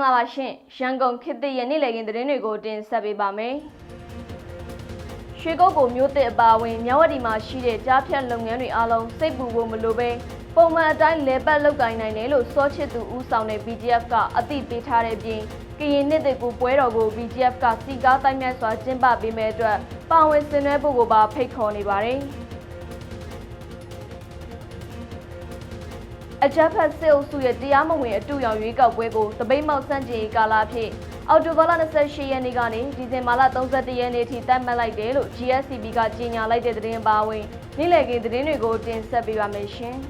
္ဂလာပါရှင်ရန်ကုန်ခေတ်သစ်ရဲ့နေ့လည်ခင်းသတင်းတွေကိုတင်ဆက်ပေးပါမယ်ရွှေကုတ်ကိုမြို့သစ်အပါအဝင်မြဝတီမှာရှိတဲ့ကြားဖြတ်လုပ်ငန်းတွေအားလုံးစိတ်ပူဖို့မလိုပဲပုံမှန်အတိုင်းလေပတ်လုပ်ကိုင်နိုင်တယ်လို့စောချစ်သူဦးဆောင်တဲ့ BGF ကအသိပေးထားတဲ့ပြင်ကရင်နှစ်သက်ကိုပွဲတော်ကို BGF ကစီကားတိုင်းမြတ်စွာကျင်းပပေးမဲ့အတွက်ပါဝင်ဆင်နွှဲဖို့ကိုပါဖိတ်ခေါ်နေပါတယ်။ အကြမ်းဖက်စစ်အုပ်စုရဲ့တရားမဝင်အတူရောင်ရွေးကောက်ပွဲကိုတပိတ်မောက်စန့်ကျင်ရေးကာလအဖြစ်အောက်တိုဘာလ28ရက်နေ့ကနေဒီဇင်ဘာလ31ရက်နေ့ထိတတ်မှတ်လိုက်တယ်လို့ GSCB ကကြေညာလိုက်တဲ့သတင်းပါဝင်နေ့လည်ခင်းသတင်းတွေကိုတင်ဆက်ပေးပါမယ်ရှင်။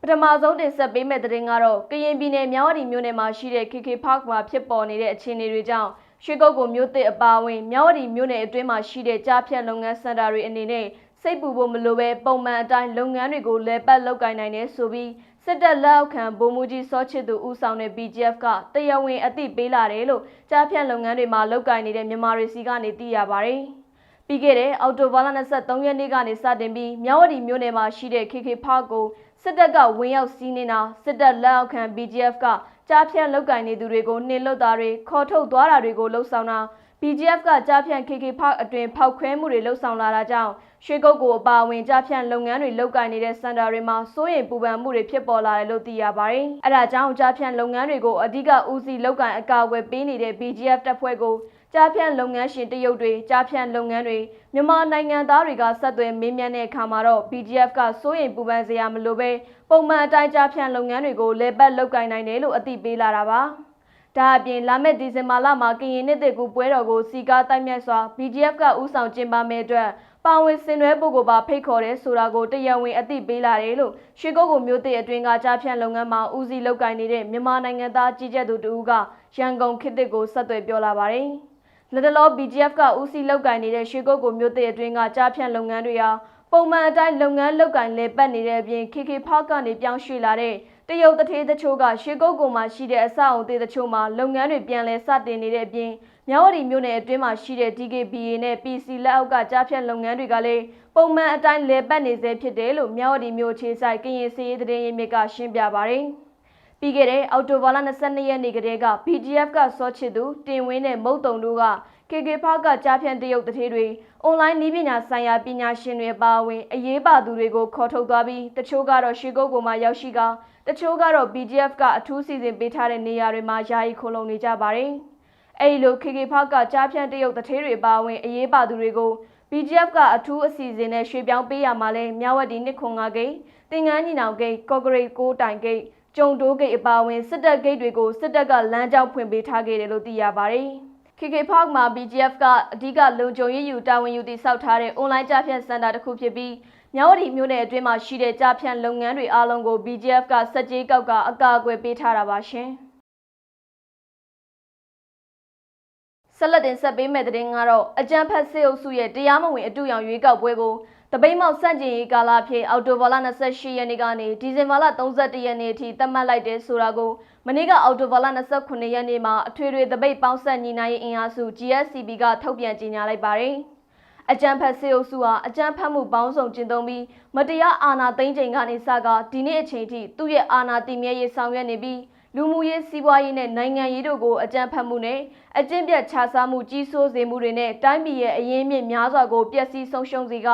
ပထမဆုံးတင်ဆက်ပေးမယ့်သတင်းကတော့ကရင်ပြည်နယ်မြောက်ဝတီမြို့နယ်မှာရှိတဲ့ KK Park မှာဖြစ်ပေါ်နေတဲ့အခြေအနေတွေကြောင့်ရွှေကုတ်ကိုမြို့သစ်အပါအဝင်မြောက်ဝတီမြို့နယ်အတွင်းမှာရှိတဲ့ကြားဖြတ်လုပ်ငန်းစင်တာတွေအနေနဲ့ စိတ်ပူဖို့မလိုပဲပုံမှန်အတိုင်းလုပ်ငန်းတွေကိုလဲပတ်လုပ်ကိုင်နိုင်တယ်ဆိုပြီးစစ်တပ်လက်အောက်ခံဗိုလ်မှူးကြီးစောချစ်သူဦးဆောင်တဲ့ BGF ကတရားဝင်အသိပေးလာတယ်လို့ကြားဖြတ်လုပ်ငန်းတွေမှာလုပ်ကိုင်နေတဲ့မြန်မာတွေစီကနေသိရပါတယ်။ပြီးခဲ့တဲ့အောက်တိုဘာလ23ရက်နေ့ကနေစတင်ပြီးမြောက်ဝတီမြို့နယ်မှာရှိတဲ့ KK Park ကိုစစ်တပ်ကဝင်ရောက်စီးနေတာစစ်တပ်လက်အောက်ခံ BGF ကကြားဖြတ်လုပ်ကိုင်နေသူတွေကိုနှင်လွတ်တာတွေခေါ်ထုတ်သွားတာတွေကိုလှုံ့ဆော်တာ BGF ကကြားဖြန့် KK Park အတွင်ဖောက်ခွဲမှုတွေလှုပ်ဆောင်လာတာကြောင့် ရွှေကုတ်ကိုအပါအဝင်ကြားဖြန့်လုပ်ငန်းတွေလုပ်ကိုင်နေတဲ့စင်တာတွေမှာစိုးရိမ်ပူပန်မှုတွေဖြစ်ပေါ်လာတယ်လို့သိရပါတယ်။အဲဒါကြောင့်ကြားဖြန့်လုပ်ငန်းတွေကိုအဓိကဦးစီးလုပ်ကိုင်အကာအကွယ်ပေးနေတဲ့ BGF တပ်ဖွဲ့ကိုကြားဖြန့်လုပ်ငန်းရှင်တရုတ်တွေကြားဖြန့်လုပ်ငန်းတွေမြန်မာနိုင်ငံသားတွေကဆက်သွယ်မေးမြန်းတဲ့အခါမှာတော့ BGF ကစိုးရိမ်ပူပန်စရာမလိုပဲပုံမှန်အတိုင်းကြားဖြန့်လုပ်ငန်းတွေကိုလဲပတ်လုပ်ကိုင်နိုင်တယ်လို့အသိပေးလာတာပါ။ ဒါအပြင်လာမယ့်ဒီဇင်ဘာလမှာကရင်နှစ်သက်ကူပွဲတော်ကိုစီကားတိုက်မြတ်စွာ BGF ကဦးဆောင်ကျင်းပမယ့်အတွက်ပါဝင်ဆင်နွှဲဖို့ကိုပါဖိတ်ခေါ်တဲ့ဆိုတာကိုတရားဝင်အသိပေးလာတယ်လို့ရွှေကုတ်ကိုမျိုးသစ်အတွင်းကကြားဖြန့်လုပ်ငန်းမှာဦးစီးလုပ်ကိုင်နေတဲ့မြန်မာနိုင်ငံသားကြီးကြပ်သူတူကရန်ကုန်ခေတ်သစ်ကိုဆက်သွယ်ပြောလာပါတယ်။လက်တလော BGF ကဦးစီးလုပ်ကိုင်နေတဲ့ရွှေကုတ်ကိုမျိုးသစ်အတွင်းကကြားဖြန့်လုပ်ငန်းတွေဟာပုံမှန်အတိုင်းလုပ်ငန်းလုပ်ကိုင်လည်ပတ်နေတဲ့အပြင် KK Park ကနေပြောင်းရွှေ့လာတဲ့ တရုတ်တထေးတချို့ကရွှေကုတ်ကုံမှာရှိတဲ့အဆောက်အုံသေးတချို့မှာလုပ်ငန်းတွေပြန်လည်စတင်နေတဲ့အပြင်မြဝတီမြို့နယ်အတွင်းမှာရှိတဲ့ DKBA နဲ့ PC လက်အောက်ကကြားဖြတ်လုပ်ငန်းတွေကလည်းပုံမှန်အတိုင်းလည်ပတ်နေစေဖြစ်တယ်လို့မြဝတီမြို့ခြေဆိုင်ကရင်စီရေးသတင်းရင်းမြစ်ကရှင်းပြပါတယ်။ပြီးခဲ့တဲ့အောက်တိုဘာလ22ရက်နေ့ကတည်းက BGF ကစောချစ်သူတင်ဝင်းနဲ့မုတ်တုံတို့က KK ဖောက်ကကြားဖြန့်တရုတ်တထေးတွေအွန်လိုင်းနည်းပညာဆိုင်ရာပညာရှင်တွေပါဝင်အရေးပါသူတွေကိုခေါ်ထုတ်သွားပြီးတချို့ကတော့ရွှေကုတ်ကိုမှရောက်ရှိက တချို့ကတော့ BGF ကအထူးစီစဉ်ပေးထားတဲ့နေရာတွေမှာယာယီခိုလုံနေကြပါတယ်။အဲဒီလို KK ဖောက်ကကြားဖြန့်တရုတ်တထေးတွေပါဝင်အရေးပါသူတွေကို BGF ကအထူးအစီအစဉ်နဲ့ရွှေ့ပြောင်းပေးရမှာလဲမြဝတီနှစ်ခွန်ငါဂိတ်တင်ငန်းညီနောင်ဂိတ်ကော့ဂရိတ်ကိုတိုင်ဂိတ်ကျုံတိုးဂိတ်အပါအဝင်စစ်တပ်ဂိတ်တွေကိုစစ်တပ်ကလမ်းကြောင်းဖွင့်ပေးထားခဲ့တယ်လို့သိရပါတယ်။ KK Park မှာ BGF ကအဓိကလုံခြုံရေးယူတာဝန်ယူတည်ဆောက်ထားတဲ့ online ကြားဖြတ်စင်တာတစ်ခုဖြစ်ပြီး မြဝတီမြို့နယ်အတွင်းမှာရှိတဲ့ကြားဖြတ်လုပ်ငန်းတွေအားလုံးကို BGF ကစက်ကြီးကောက်ကအကာအကွယ်ပေးထားတာပါရှင်။ဆက်လက်တင်ဆက်ပေးမယ့်သတင်းကတော့အကြံဖတ်စေအုပ်စုရဲ့တရားမဝင်အတူရောင်ရွေးကောက်ပွဲကိုတပိတ်မောက်စန့်ကျင်ရေးကာလအဖြစ်အောက်တိုဘာလ28ရက်နေ့ကနေဒီဇင်ဘာလ31ရက်နေ့အထိသတ်မှတ်လိုက်တဲ့ဆိုတာကိုမနေ့ကအောက်တိုဘာလ29ရက်နေ့မှာအထွေထွေတပိတ်ပေါင်းဆက်ညီနိုင်ရေးအင်အားစု GSCB ကထုတ်ပြန်ကြေညာလိုက်ပါတယ်။ အကြံဖတ်စေအုပ်စုဟာအကြံဖတ်မှုပေါင်းစုံကျင့်သုံးပြီးမတရားအာဏာသိမ်းချိန်ကနေစကဒီနေ့အချိန်ထိသူ့ရဲ့အာဏာတည်မြဲရေးဆောင်ရွက်နေပြီးလူမှုရေးစီးပွားရေးနဲ့နိုင်ငံရေးတို့ကိုအကြံဖတ်မှုနဲ့အကျင့်ပြတ်ခြားစားမှုကြီးစိုးစေမှုတွေနဲ့တိုင်းပြည်ရဲ့အရင်းမြစ်များစွာကိုပျက်စီးဆုံးရှုံးစေက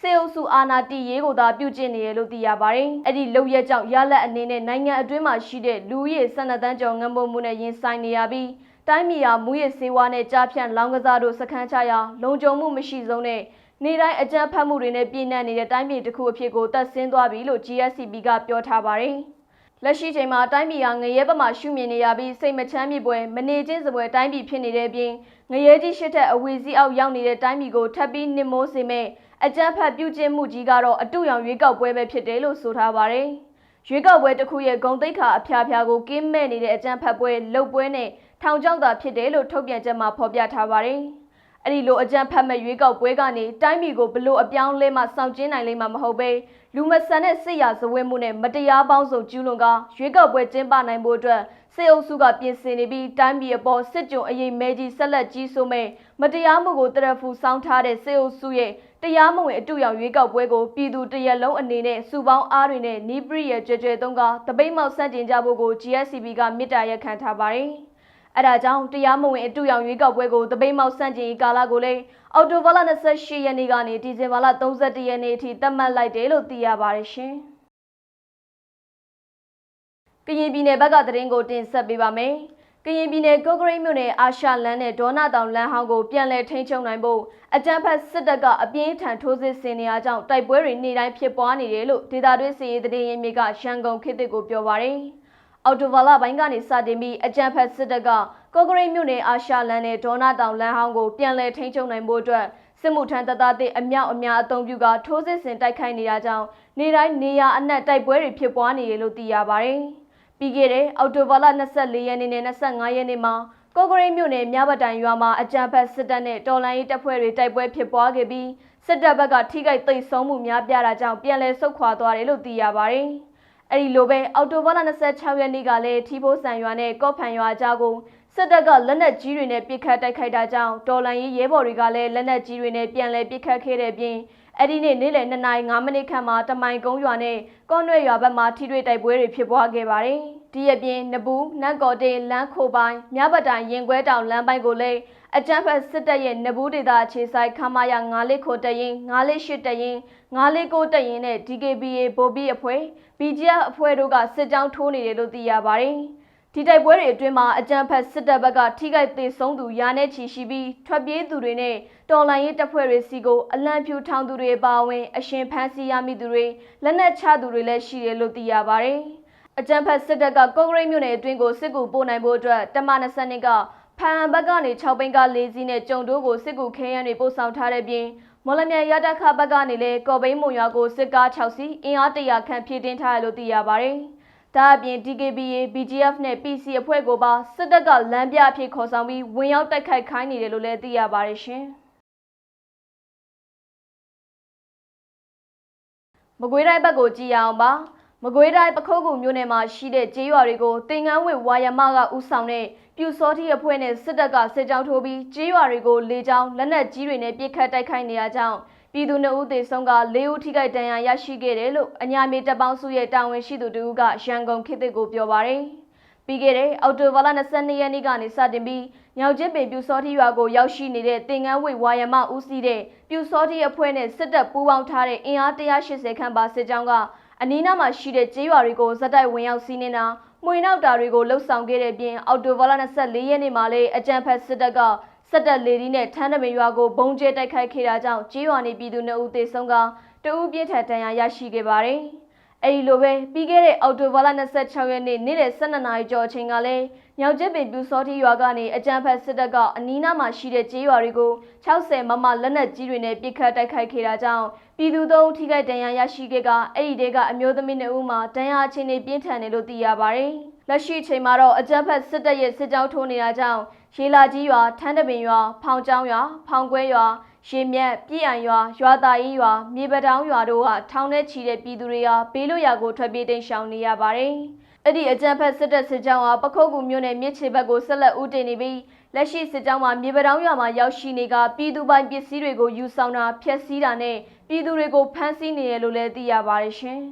စေအုပ်စုအာဏာတည်ရေးကိုသာပြုကျင့်နေရလို့သိရပါတယ်။အဲ့ဒီလုံရက်ကြောင့်ရလက်အနေနဲ့နိုင်ငံအတွင်းမှာရှိတဲ့လူရည်၁၂တန်းကျော်ငန်းပုံမှုနဲ့ရင်ဆိုင်နေရပြီး တိုင်းပြည်ဟာမူရစ်စေဝါနဲ့ကြားဖြန့်လောင်းကစားတို့စခန်းချရာလုံခြုံမှုမရှိဆုံးနဲ့နေတိုင်းအကြမ်းဖက်မှုတွေနဲ့ပြည်내နေတဲ့တိုင်းပြည်တစ်ခုအဖြစ်ကိုတက်ဆင်းသွားပြီလို့ GSCB ကပြောထားပါတယ်။လက်ရှိချိန်မှာတိုင်းပြည်ဟာငရဲပမာရှုမြင်နေရပြီးစိတ်မချမ်းမြေပွဲမနေချင်းစပွဲတိုင်းပြည်ဖြစ်နေတဲ့အပြင်ငရဲကြီးရှစ်ထက်အဝီစီအောက်ရောက်နေတဲ့တိုင်းပြည်ကိုထပ်ပြီးနစ်မိုးစေမဲ့အကြမ်းဖက်ပြုကျင့်မှုကြီးကတော့အတူရောင်ရွေးကောက်ပွဲပဲဖြစ်တယ်လို့ဆိုထားပါတယ်။ရွေးကောက်ပွဲတစ်ခုရဲ့ဂုံတိတ်ခါအဖျားဖျားကိုကင်းမဲ့နေတဲ့အကြမ်းဖက်ပွဲလှုပ်ပွဲနဲ့ ထောင်ချောက်တာဖြစ်တယ်လို့ထုတ်ပြန်ချက်မှာဖော်ပြထားပါတယ်။အဲ့ဒီလိုအကြမ်းဖက်မဲ့ရွေးကောက်ပွဲကနေတိုင်းပြည်ကိုဘလို့အပြောင်းလဲမှစောင့်ကျင်းနိုင်လိမ့်မှာမဟုတ်ပဲလူမဆန်တဲ့စစ်ရာဇဝဲမှုနဲ့မတရားပေါင်းစုံကျူးလွန်ကရွေးကောက်ပွဲကျင်းပနိုင်ဖို့အတွက်စစ်အုပ်စုကပြင်ဆင်နေပြီးတိုင်းပြည်အပေါ်စစ်ကြုံအရေးမဲကြီးဆက်လက်ကြီးဆိုးမဲ့မတရားမှုကိုတရဖူစောင်းထားတဲ့စစ်အုပ်စုရဲ့တရားမဝင်အတူရောင်ရွေးကောက်ပွဲကိုပြည်သူတရက်လုံးအနေနဲ့စုပေါင်းအားတွေနဲ့နီးပရိရဲ့ကြွကြွသုံးကတပိတ်မောက်ဆန့်ကျင်ကြဖို့ကို GSCB ကမြစ်တာရက်ခံထားပါတယ်။ အဲဒါကြောင့်တရားမဝင်အတူရောင်ရွေးကောက်ပွဲကိုတပိတ်မောက်ဆန့်ကျင်ရေးကာလကိုလည်းအော်တိုဘာလ28ရက်နေ့ကနေဒီဇင်ဘာလ31ရက်နေ့အထိသတ်မှတ်လိုက်တယ်လို့သိရပါတယ်ရှင်။ကရင်ပြည်နယ်ဘက်ကသတင်းကိုတင်ဆက်ပေးပါမယ်။ကရင်ပြည်နယ်ကော့ကရိတ်မြို့နယ်အာရှလန်းနဲ့ဒေါနာတောင်လမ်းဟောင်းကိုပြန်လည်ထိန်းချုပ်နိုင်ဖို့အကြမ်းဖက်စစ်တပ်ကအပြင်းထန်ထိုးစစ်ဆင်နေရကြောင်းတိုက်ပွဲတွေနေ့တိုင်းဖြစ်ပွားနေတယ်လို့ဒေတာတွင်းစီရေးသတင်းရင်းမြစ်ကရန်ကုန်ခေတ်တစ်ကိုပြောပါရယ်။ အော်တိုဘာလပိုင်းကနေစတင်ပြီးအကြမ်းဖက်စစ်တပ်ကကော့ကရိတ်မြို့နယ်အာရှလန်းနဲ့ဒေါနာတောင်လမ်းဟောင်းကိုပြန်လည်ထိန်းချုပ်နိုင်ဖို့အတွက်စစ်မှုထမ်းတပ်သားတဲ့အမြောက်အများအုံပြုကထိုးစစ်ဆင်တိုက်ခိုက်နေတာကြောင့်နေ့တိုင်းနေရအနှက်တိုက်ပွဲတွေဖြစ်ပွားနေတယ်လို့သိရပါရယ်။ပြီးခဲ့တဲ့အောက်တိုဘာလ24ရက်နေ့နဲ့25ရက်နေ့မှာကော့ကရိတ်မြို့နယ်မြပတိုင်ရွာမှာအကြမ်းဖက်စစ်တပ်နဲ့တော်လှန်ရေးတပ်ဖွဲ့တွေတိုက်ပွဲဖြစ်ပွားခဲ့ပြီးစစ်တပ်ဘက်ကထိခိုက်သိမ်းဆုံးမှုများပြားတာကြောင့်ပြန်လည်ဆုတ်ခွာသွားတယ်လို့သိရပါတယ်။ အဲဒီလိုပဲအောက်တိုဘာလ26ရက်နေ့ကလည်းထီဖိုးဆန်ရွာနဲ့ကော့ဖန်ရွာကြားကိုစစ်တပ်ကလက်နက်ကြီးတွေနဲ့ပစ်ခတ်တိုက်ခိုက်တာကြောင့်တော်လှန်ရေးရဲဘော်တွေကလည်းလက်နက်ကြီးတွေနဲ့ပြန်လည်ပစ်ခတ်ခဲ့တဲ့ပြင်အဲ့ဒီနေ့နေ့လယ်2နာရီ5မိနစ်ခန့်မှာတမိုင်ကုန်းရွာနဲ့ကော့နွဲ့ရွာဘက်မှာထိတွေ့တိုက်ပွဲတွေဖြစ်ပွားခဲ့ပါတယ်။ ဒီအပြင်နဘူးနတ်ကော်တေးလမ်းခိုပိုင်းမြပတိုင်ရင်ခွဲတောင်လမ်းပိုင်းကိုလည်းအကြမ်းဖက်စစ်တပ်ရဲ့နဘူးဒေသအခြေဆိုင်ခမာယာ9လေးခိုတရင်9လေး8တရင်9လေး9တရင်နဲ့ DKBA ဗိုလ်ပြီးအဖွဲ့ BGF အဖွဲ့တို့ကစစ်ကြောင်းထိုးနေတယ်လို့သိရပါတယ်။ဒီတိုက်ပွဲတွေအတွင်းမှာအကြမ်းဖက်စစ်တပ်ဘက်ကထိခိုက်သေးဆုံးသူရာနဲ့ချီရှိပြီးထွက်ပြေးသူတွေနဲ့တော်လှန်ရေးတပ်ဖွဲ့တွေစီကိုအလံဖြူထောင်သူတွေပါဝင်အရှင်ဖမ်းဆီးရမိသူတွေလက်နက်ချသူတွေလည်းရှိတယ်လို့သိရပါတယ်။ အကြမ်းဖက်စစ်တပ်ကကော့ဂရိတ်မြို့နယ်အတွင်းကိုစစ်ကူပို့နိုင်ဖို့အတွက်တမ20နှစ်ကဖန်ဘက်ကနေ6ဘိန်းက4စီးနဲ့ကြုံတိုးကိုစစ်ကူခဲယမ်းတွေပို့ဆောင်ထားတဲ့ပြင်မော်လမြိုင်ရတခဘက်ကနေလည်းကော်ဘိန်းမုံရွာကိုစစ်ကား6စီးအင်အား100ခန့်ဖြည့်တင်းထားရလို့သိရပါတယ်။ဒါအပြင် DKBA BGF နဲ့ PC အဖွဲ့ကိုပါစစ်တပ်ကလမ်းပြအဖြစ်ခေါ်ဆောင်ပြီးဝင်ရောက်တိုက်ခိုက်ခိုင်းနေတယ်လို့လည်းသိရပါတယ်ရှင်။မကွေးတိုင်းဘက်ကိုကြည့်ရအောင်ပါ။ မကွေးတိုင်းပခုတ်ကူမြို့နယ်မှာရှိတဲ့ကျေးရွာတွေကိုတင်ငန်းဝစ်ဝါယမကဥဆောင်တဲ့ပြူစောတိအဖွဲ့နဲ့စစ်တပ်ကစစ်ကြောင်းထိုးပြီးကျေးရွာတွေကိုလေကြောင်းလက်နက်ကြီးတွေနဲ့ပစ်ခတ်တိုက်ခိုက်နေရကြောင်းပြည်သူနှုတ်ဦးသေဆုံးက၄ဦးထိခိုက်ဒဏ်ရာရရှိခဲ့တယ်လို့အညာမြေတပ်ပေါင်းစုရဲ့တာဝန်ရှိသူတို့ကရန်ကုန်ခေတ်သစ်ကိုပြောပါရယ်ပြီးခဲ့တဲ့အောက်တိုဘာလ22ရက်နေ့ကနေစတင်ပြီးညောင်ကျစ်ပင်ပြူစောတိရွာကိုရောက်ရှိနေတဲ့တင်ငန်းဝိတ်ဝါယမဦးစီးတဲ့ပြူစောတိအဖွဲ့နဲ့စစ်တပ်ပူးပေါင်းထားတဲ့အင်အား180ခန့်ပါစစ်ကြောင်းက အနီးနားမှာရှိတဲ့ကျေးရွာတွေကိုဇက်တိုက်ဝင်ရောက်စီးနေတာမှွေနောက်တာတွေကိုလှုပ်ဆောင်ခဲ့တဲ့ပြင်အော်တိုဘာလ24ရက်နေ့မှာလည်းအကြံဖက်စစ်တပ်ကစက်တက်လေဒီနဲ့ထန်းတမင်ရွာကိုဘုံကျဲတိုက်ခိုက်ခဲ့တာကြောင့်ကြေးရွာနေပြည်သူ2ဦးသေဆုံးကတဦးပြင်းထန်ဒဏ်ရာရရှိခဲ့ပါတယ်။အဲဒီလိုပဲပြီးခဲ့တဲ့အောက်တိုဘာလ26ရက်နေ့နေ့လယ်12နာရီကျော်အချိန်ကလည်း ညောင်ကျစ်ပင်ပြူစောတိရွာကနေအကြမ်းဖက်စစ်တပ်ကအနီးနားမှာရှိတဲ့ကြေးရွာတွေကို60မမလက်နက်ကြီးတွေနဲ့ပစ်ခတ်တိုက်ခိုက်ခဲ့တာကြောင့်ပြည်သူသုံးထိခိုက်ဒဏ်ရာရရှိခဲ့ကအဲ့ဒီတဲကအမျိုးသမီး2ဦးမှာဒဏ်ရာအခြေအနေပြင်းထန်တယ်လို့သိရပါတယ်။လက်ရှိအချိန်မှာတော့အကြမ်းဖက်စစ်တပ်ရဲ့စစ်ကြောင်းထိုးနေတာကြောင့်ရေလာကြီးရွာထန်းတပင်ရွာဖောင်ကျောင်းရွာဖောင်ကွဲရွာရေမြက်ပြည်အံရွာရွာသားကြီးရွာမြေပတောင်းရွာတို့ကထောင်ထဲချီတဲ့ပြည်သူတွေကဘေးလွတ်ရာကိုထွက်ပြေးတိမ်းရှောင်နေရပါတယ်။ အဲ့ဒီအကြမ်းဖက်စစ်တပ်စစ်ကြောင်းဟာပခုတ်ကူမြို့နယ်မြစ်ချေဘက်ကိုဆက်လက်ဦးတည်နေပြီးလက်ရှိစစ်ကြောင်းမှာမြေပတောင်းရွာမှာရောက်ရှိနေကပြည်သူပိုင်ပစ္စည်းတွေကိုယူဆောင်တာဖျက်ဆီးတာနဲ့ပြည်သူတွေကိုဖမ်းဆီးနေတယ်လို့လည်းသိရပါတယ်ရှင်။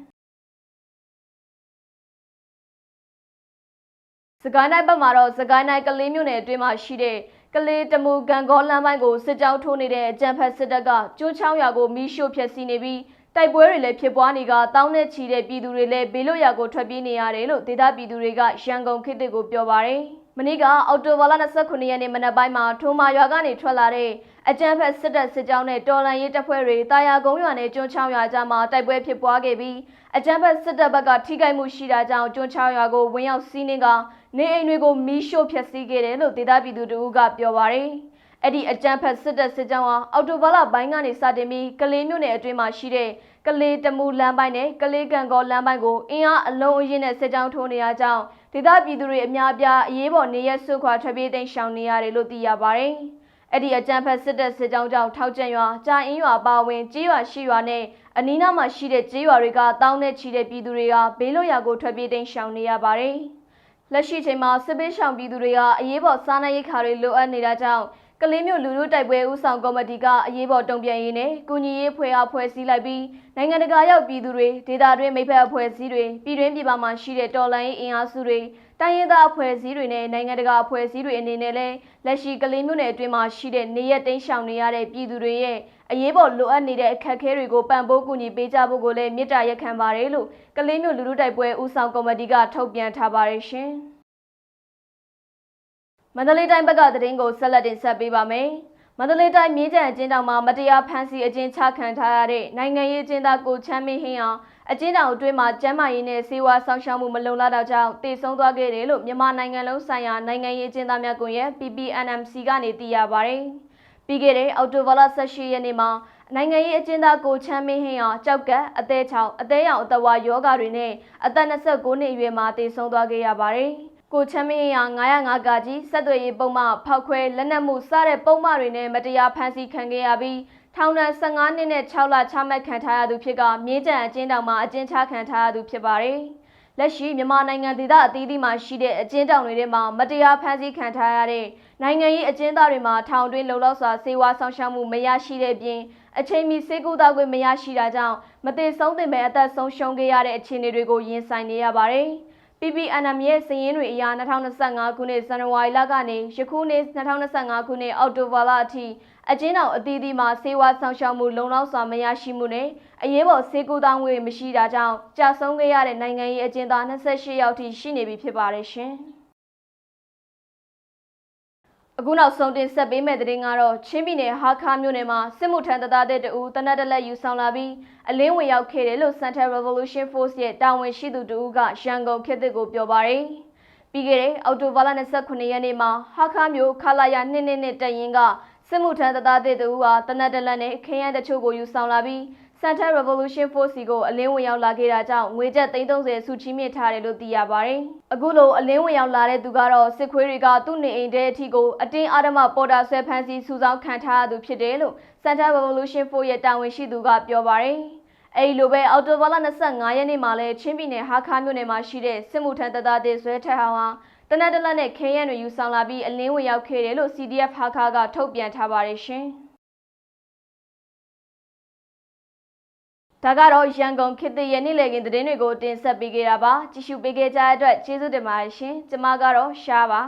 စကိုင်းတိုင်းဘက်မှာတော့စကိုင်းတိုင်းကလေးမြို့နယ်အတွင်းမှာရှိတဲ့ကလေးတမူကံကောလမ်းပိုင်းကိုစစ်ကြောင်းထိုးနေတဲ့အကြံဖက်စစ်တပ်ကကျိုးချောင်းရွာကိုမီးရှို့ဖျက်ဆီးနေပြီး တိုက်ပွဲတွေလည်းဖြစ်ပွားနေကတောင်းနဲ့ချီတဲ့ပြည်သူတွေလည်းဘေးလွတ်ရာကိုထွက်ပြေးနေရတယ်လို့ဒေသပြည်သူတွေကရန်ကုန်ခေတ်ကိုပြောပါရယ်မနေ့ကအော်တိုဘာလ29ရက်နေ့မနက်ပိုင်းမှာထိုးမာရွာကနေထွက်လာတဲ့အကြမ်းဖက်စစ်တပ်စစ်ကြောင်းနဲ့တော်လန်ရေးတပ်ဖွဲ့တွေတာယာကုန်းရွာနဲ့ကျွန်းချောင်းရွာကြားမှာတိုက်ပွဲဖြစ်ပွားခဲ့ပြီးအကြမ်းဖက်စစ်တပ်ဘက်ကထိခိုက်မှုရှိတာကြောင့်ကျွန်းချောင်းရွာကိုဝင်ရောက်စီးနှင်းကနေအိမ်တွေကိုမီးရှို့ဖျက်ဆီးခဲ့တယ်လို့ဒေသပြည်သူတို့ကပြောပါရယ် အဲ့ဒီအကြမ်းဖက်စစ်တပ်စစ်ကြောင်းဟာအော်တိုဘာလပိုင်းကနေစတင်ပြီးကလေးမြို့နယ်အတွင်းမှာရှိတဲ့ကလေးတမူလမ်းပိုင်းနဲ့ကလေးကံကောလမ်းပိုင်းကိုအင်အားအလုံးအရင်းနဲ့စစ်ကြောင်းထိုးနေရကြောင်းဒေသပြည်သူတွေအများအပြားအရေးပေါ်နေရဆွခွာထွက်ပြေးတိမ်းရှောင်နေရတယ်လို့သိရပါတယ်။အဲ့ဒီအကြမ်းဖက်စစ်တပ်စစ်ကြောင်းကြောင့်ထောက်ကျန်ရွာကြာအင်းရွာပါဝင်ကြေးရွာရှိရွာနဲ့အနီးနားမှာရှိတဲ့ကြေးရွာတွေကတောင်းနဲ့ချီတဲ့ပြည်သူတွေကဘေးလွတ်ရာကိုထွက်ပြေးတိမ်းရှောင်နေရပါတယ်။လက်ရှိချိန်မှာစစ်ပေးရှောင်ပြည်သူတွေကအရေးပေါ်စားနပ်ရိက္ခာတွေလိုအပ်နေတာကြောင့် ကလေးမျိုးလူလူတိုက်ပွဲဦးဆောင်ကော်မတီကအရေးပေါ်တုံ့ပြန်ရေးနဲ့ကုညီရေးဖွဲ့အားဖွဲ့စည်းလိုက်ပြီးနိုင်ငံတကာရောက်ပြည်သူတွေဒေသတွင်းမိဖက်အဖွဲ့အစည်းတွေပြည်တွင်းပြည်ပမှာရှိတဲ့တော်လှန်ရေးအင်အားစုတွေတိုင်းရင်းသားအဖွဲ့အစည်းတွေနဲ့နိုင်ငံတကာအဖွဲ့အစည်းတွေအနေနဲ့လည်းလက်ရှိကလေးမျိုးနယ်အတွင်းမှာရှိတဲ့နေရက်တင်းရှောင်နေရတဲ့ပြည်သူတွေရဲ့အရေးပေါ်လိုအပ်နေတဲ့အခက်အခဲတွေကိုပံ့ပိုးကူညီပေးကြဖို့ကိုလည်းမြစ်တာရက်ခံပါတယ်လို့ကလေးမျိုးလူလူတိုက်ပွဲဦးဆောင်ကော်မတီကထုတ်ပြန်ထားပါတယ်ရှင်။ မန္တလေးတိုင်းဘက်ကသတင်းကိုဆက်လက်တင်ဆက်ပေးပါမယ်။မန္တလေးတိုင်းမြင်းကြံအကျဉ်းတောင်မှာမတရားဖမ်းဆီးအကျဉ်းချခံထားရတဲ့နိုင်ငံရေးအကျဉ်းသားကိုချမ်းမင်းဟင်းအောင်အကျဉ်းတောင်အတွင်းမှာကျန်းမာရေးနဲ့စေဝါဆောင်ရှောက်မှုမလုံလောက်တော့ကြောင့်တည်ဆုံသွားခဲ့တယ်လို့မြန်မာနိုင်ငံလုံးဆိုင်ရာနိုင်ငံရေးအကျဉ်းသားများကွန်ရက် PPNMC ကနေသိရပါဗျ။ပြီးခဲ့တဲ့အောက်တိုဘာလ18ရက်နေ့မှာနိုင်ငံရေးအကျဉ်းသားကိုချမ်းမင်းဟင်းအောင်ကြောက်ကပ်အသေးချောင်အသေးရောင်အသက်ဝါယောဂါတွေနဲ့အသက်29နှစ်အရွယ်မှာတည်ဆုံသွားခဲ့ရပါတယ်။ ကိုချမ်းမင်းရ905ကကြီးဆက်သွယ်ရေးပုံမှဖောက်ခွဲလက်နက်မှုစတဲ့ပုံမှတွေနဲ့မတရားဖမ်းဆီးခံခဲ့ရပြီးထောင်ဒဏ်15နှစ်နဲ့6လချမှတ်ခံထားရသူဖြစ်ကမြေကြံအကျဉ်းတောင်မှာအကျဉ်းချခံထားရသူဖြစ်ပါတယ်။လက်ရှိမြန်မာနိုင်ငံဒေသအသီးသီးမှာရှိတဲ့အကျဉ်းတောင်တွေထဲမှာမတရားဖမ်းဆီးခံထားရတဲ့နိုင်ငံရေးအကျဉ်းသားတွေမှာထောင်တွင်းလုံလောက်စွာစေဝါဆောင်ရှောက်မှုမရရှိတဲ့အပြင်အချိန်မီစေကူတာခွင့်မရရှိတာကြောင့်မသေးဆုံးသင့်ပဲအသက်ဆုံးရှုံးခဲ့ရတဲ့အခြေအနေတွေကိုရင်ဆိုင်နေရပါတယ်။ PPNM ရဲ့စည်ရင်းတွေအရ2025ခုနှစ်ဇန်နဝါရီလကနေယခုနှစ်2025ခုနှစ်အောက်တိုဘာလအထိအကျဉ်းတော်အသီးသီးမှာစေဝါဆောင်ရှောက်မှုလုံလောက်စွာမရရှိမှုနဲ့အရေးပေါ်စေကူတောင်းငွေမရှိတာကြောင့်ကြာဆုံးခဲ့ရတဲ့နိုင်ငံရေးအကျဉ်းသား28ယောက်ထိရှိနေပြီဖြစ်ပါတယ်ရှင်။ အခုနောက်ဆုံးတင်ဆက်ပေးမယ့်သတင်းကတော့ချင်းပြည်နယ်ဟာခါမြို့နယ်မှာစစ်မှုထမ်းတပ်သားတဲ့တူတနက်တလက်ယူဆောင်လာပြီးအလင်းဝင်ရောက်ခဲ့တယ်လို့ Central Revolution Force ရဲ့တာဝန်ရှိသူတူကရန်ကုန်ခေတ်သစ်ကိုပြောပါရယ်ပြီးခဲ့တဲ့အောက်တိုဘာလ29ရက်နေ့မှာဟာခါမြို့ခလာယာ222တပ်ရင်းကစစ်မှုထမ်းတပ်သားတဲ့တူဟာတနက်တလက်နဲ့ခရမ်းတချို့ကိုယူဆောင်လာပြီး Center Revolution Force စီကိုအလင်းဝင်ရောက်လာခဲ့တာကြောင့်ငွေကျပ်330စုချီးမြှင့်ထားတယ်လို့သိရပါတယ်။အခုလိုအလင်းဝင်ရောက်လာတဲ့သူကတော့စစ်ခွေးတွေကသူ့နေအိမ်ထဲအထိကိုအတင်းအဓမ္မပေါ်တာဆွဲဖမ်းဆီးစုဆောင်းခံထားရသူဖြစ်တယ်လို့ Center Revolution Force ရဲ့တာဝန်ရှိသူကပြောပါတယ်။အဲဒီလိုပဲအော်တိုဘာလ25ရက်နေ့မှာလဲချင်းပြည်နယ်ဟာခါမြို့နယ်မှာရှိတဲ့စစ်မှုထမ်းတပ်သားတွေဆွဲထက်ဟောင်းဟာတနက်တလက်နဲ့ခဲရန်တွေယူဆောင်လာပြီးအလင်းဝင်ရောက်ခဲ့တယ်လို့ CDF ဟာခါကထုတ်ပြန်ထားပါတယ်ရှင်။ ဒါကတော့ရန်ကုန်ခေတ်သစ်ရဲ့နေ့လည်ခင်းသတင်းတွေကိုတင်ဆက်ပေးခဲ့တာပါကြည့်ရှုပေးခဲ့ကြတဲ့အတွက်ကျေးဇူးတင်ပါတယ်ရှင်ကျမကတော့ရှားပါ